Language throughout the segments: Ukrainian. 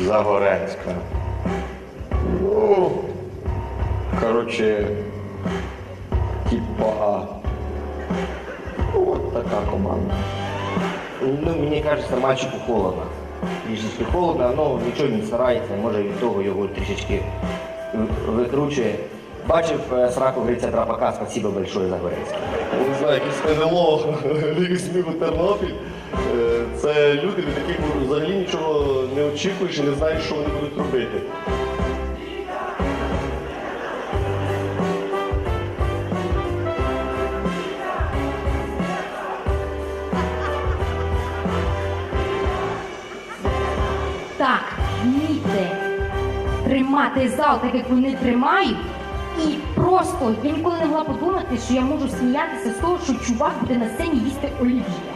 Загорецька. Ну, коротше, типа. ну, Вот така команда. Ну, мені кажеться, мальчику холодно. Трішечки холодно, але нічого не старається, може від того його трішечки викручує. Бачив е, сраку Гриця Трапака, спасибо большое за Горецький. Не знаю, якийсь НЛО, Ліги сміху Тернопіль. Е, Це люди, від яких взагалі нічого не очікуєш і не знаєш, що вони будуть робити. Так, вмійте тримати зал так, як вони тримають. І просто я ніколи не могла подумати, що я можу сміятися з того, що чувак буде на сцені їсти олів'є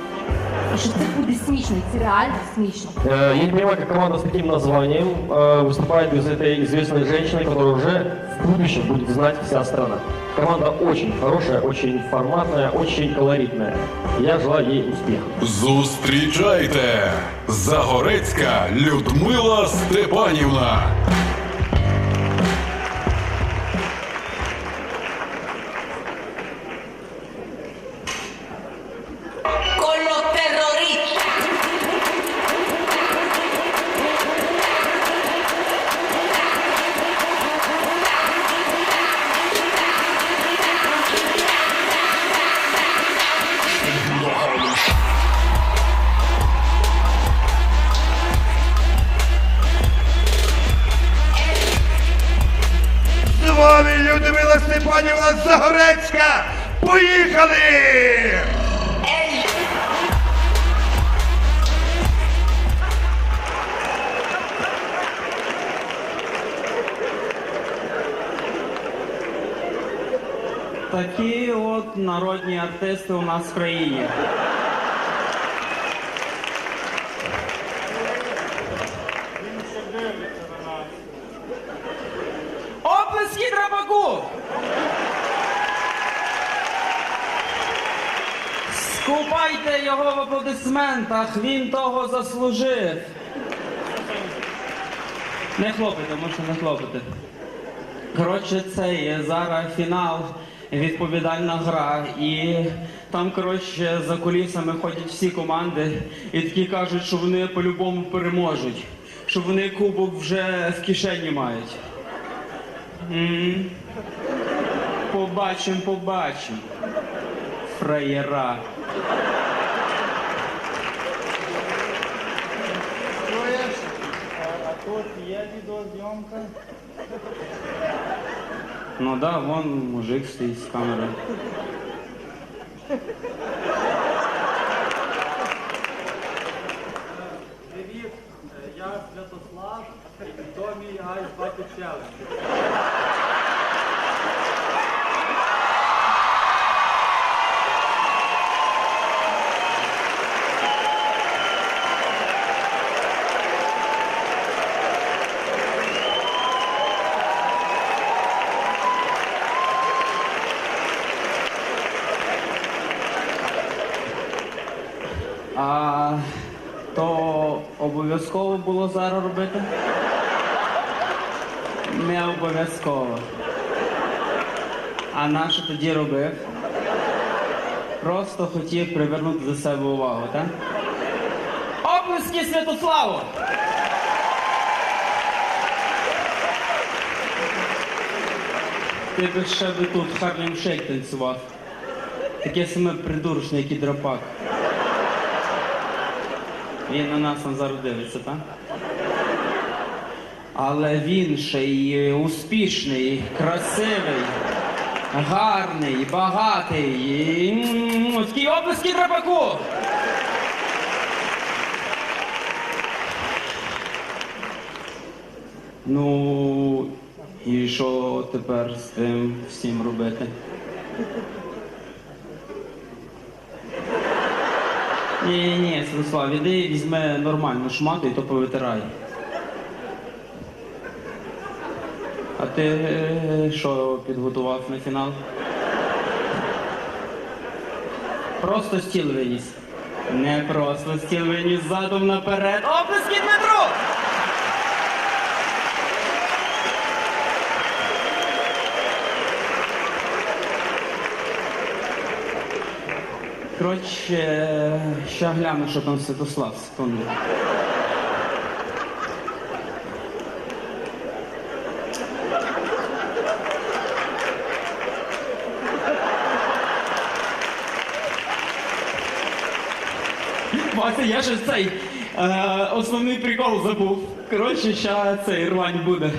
І що це буде смішно, і це реально смішно. Э, Я не понимаю, как команда с таким названием э, выступает без этой известной женщины, которую уже в будущем будет знать вся страна. Команда очень хорошая, очень форматная, очень колоритная. Я желаю ей успеха. Зустрічайте! Загорецька Людмила Степанівна. Такі от народні артисти у нас в країні. Оплески драбаку! Скупайте його в аплодисментах, він того заслужив. Не хлопайте, можете не хлопати. Коротше, це є зараз фінал, відповідальна гра. І там, коротше, за кулісами ходять всі команди і такі кажуть, що вони по-любому переможуть, що вони кубок вже в кишені мають. М. Побачим, побачим. Фраєра. А тут є відеозйомка. Ну да, вон мужик стоїть з камерою. Привіт, я Святослав, і Томі Айс Баку Челендж. А то обов'язково було зараз робити? Не обов'язково. А на що тоді робив? Просто хотів привернути до себе увагу, так? Оплески Святославу! Ти би ще би тут Харлем Шейк танцював. Таке саме придурочне, як і драпак. Він на нас зараз дивиться, так? Але він ще й успішний, красивий, гарний, багатий. І... м, Такі оплески драпаку! Ну, і що тепер з тим всім робити? Ні, ні, Святослав, іди візьми нормальну шмату і то повитирай. А ти е, що підготував на фінал? Просто стіл виніс. Не просто стіл виніс задом наперед. Оплески Коротше, ще гляну, що там Святослав, секунду. Вася, я ж цей е, основний прикол забув. Коротше, ще цей рвань буде.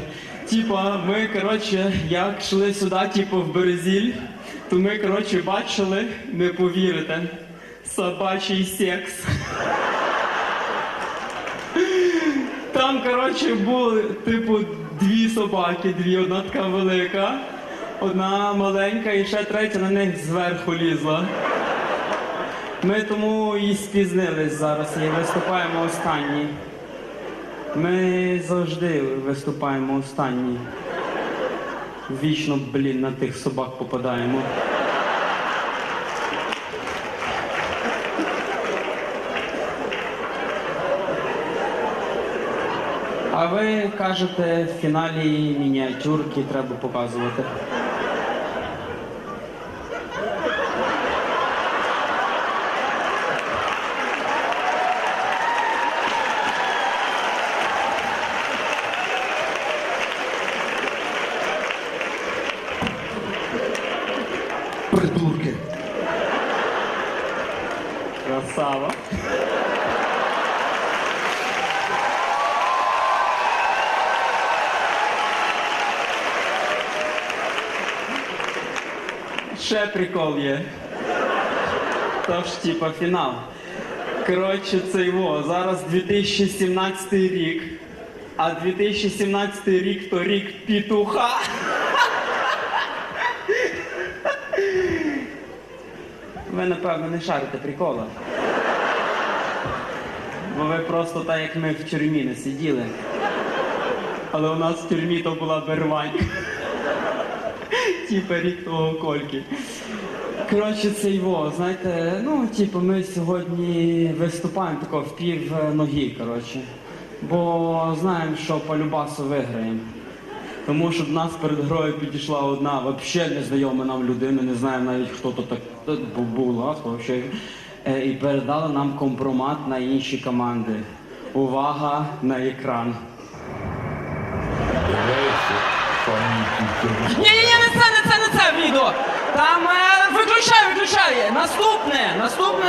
Типа, ми, коротше, як йшли сюди, типу, в Березіль, то ми, коротше, бачили, не повірите, собачий секс. Там, коротше, були, типу, дві собаки, дві, одна така велика, одна маленька і ще третя на них зверху лізла. Ми тому і спізнились зараз і виступаємо останні. Ми завжди виступаємо останні. Вічно, блін, на тих собак попадаємо. А ви кажете, в фіналі мініатюрки треба показувати. Ще прикол є. Тож, типа, фінал. Коротше, це його. Зараз 2017 рік. А 2017 рік то рік пітуха. Ви, напевно, не шарите прикола. Бо ви просто так, як ми в тюрмі не сиділи. Але у нас в тюрмі то була бервань. Типа рік того кольки. Коротше, це його, знаєте, ну, типу, ми сьогодні виступаємо тако в пів ноги, коротше. Бо знаємо, що по любасу виграємо. Тому що до нас перед грою підійшла одна взагалі незнайома нам людина, не знаємо навіть хто то так бу- була, взагалі. Е, І передала нам компромат на інші команди. Увага на екран. Ні, ні, ні, не це, не це, не це відео. Там е, виключай, виключай. Наступне, наступне.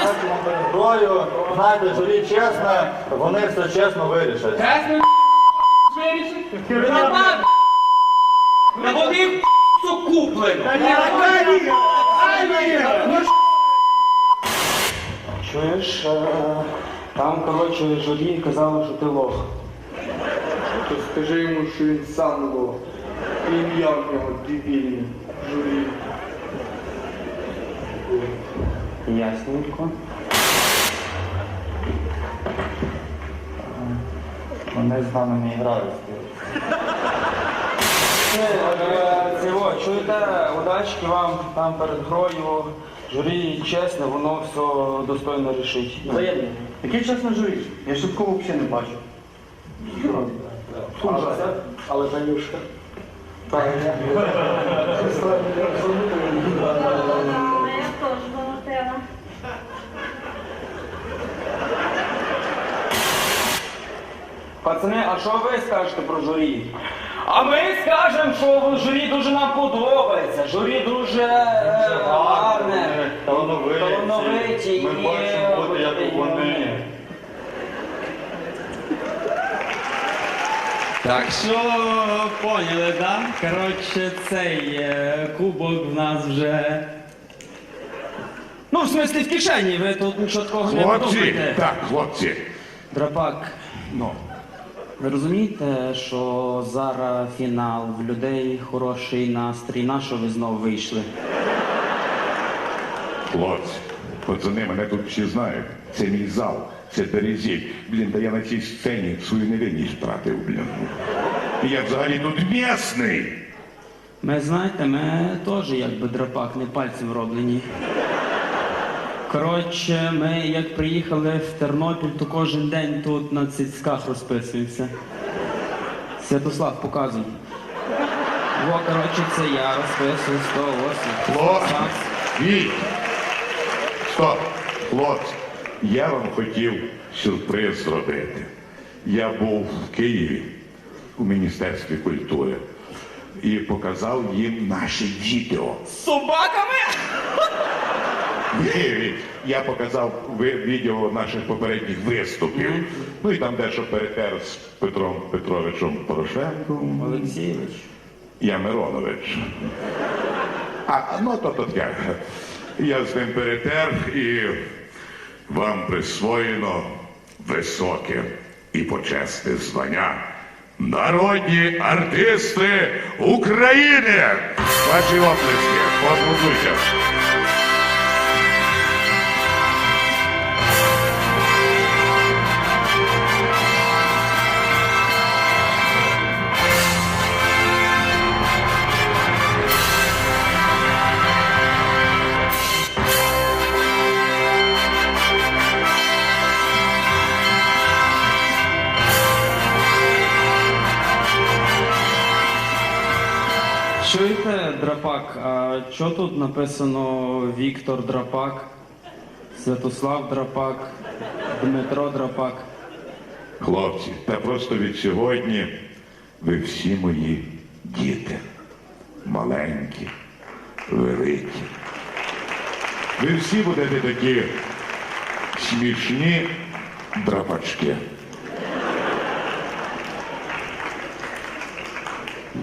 Зброю, знаєте, журі чесно, вони все чесно вирішать. Чесно, вирішить. Напад. На води куплено. Чуєш, е, там, коротше, журі казали, що ти лох. То скажи йому, що він сам лох. Ім'я в нього дебільне. Журі. Ясненько. Вони з нами не грають. Цього, чуєте, удачки вам там перед грою. Журі чесне, воно все достойно рішить. Взаємно. Яке чесно журі? Я ж такого взагалі не бачу. Але, але Танюшка. Так, я. Пацани, а що ви скажете про журі? А ми скажемо, що журі дуже нам подобається. Журі дуже е, гарне. Талановиті. Талановиті Ми і, бачимо бути, як вони. Так що поняли, да? Коротше, цей е, кубок в нас вже. Ну, в смислі в кишені, ви тут нічого такого не Хлопці, подумайте. так, хлопці. Драпак, Ну, ви розумієте, що зараз фінал, в людей хороший настрій, на що ви знов вийшли? хлопці, пацани, мене тут всі знають. Це мій зал, це Березіль. Блін, та я на цій сцені свою невинність втратив, блін. Я взагалі тут місний. Ми знаєте, ми теж якби драпак, не пальцем роблені. Коротше, ми як приїхали в Тернопіль, то кожен день тут на цицьках розписуємося. Святослав, показуй. Во, коротше, це я розписую 108. Хлопці, Віть. Стоп. Хлопці, я вам хотів сюрприз зробити. Я був в Києві у Міністерстві культури і показав їм наші відео. З собаками? Я показав відео наших попередніх виступів. Ну і там дещо перетер з Петром Петровичем Порошенком. Олексійович. Я Миронович. А, ну то то таке. Я з ним перетер і вам присвоєно високе і почесне звання. Народні артисти України! Ваші оплески, поаплодуйте. Чуєте, Драпак, а що тут написано Віктор Драпак, Святослав Драпак, Дмитро Драпак? Хлопці, та просто від сьогодні ви всі мої діти. Маленькі, великі. Ви всі будете такі смішні драпачки.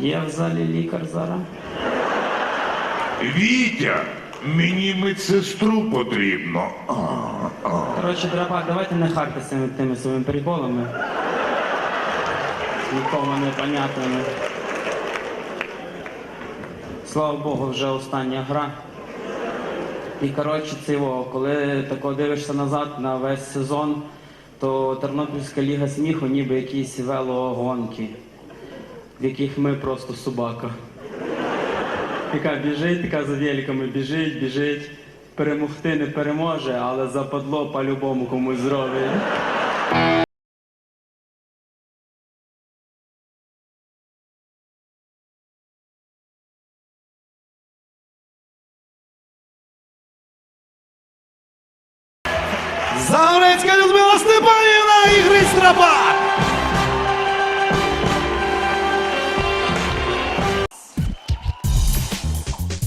Є в залі лікар зараз? Вітя, мені медсестру потрібно. А, а. Коротше, Драпак, давайте не хартеся цими тими своїми приколами. Нікому не понятними. Слава Богу, вже остання гра. І коротше, цього, коли тако дивишся назад на весь сезон, то Тернопільська ліга сміху ніби якісь велогонки, в яких ми просто собака. Яка біжить, така за великами біжить, біжить. Перемогти не переможе, але западло по-любому комусь зробить.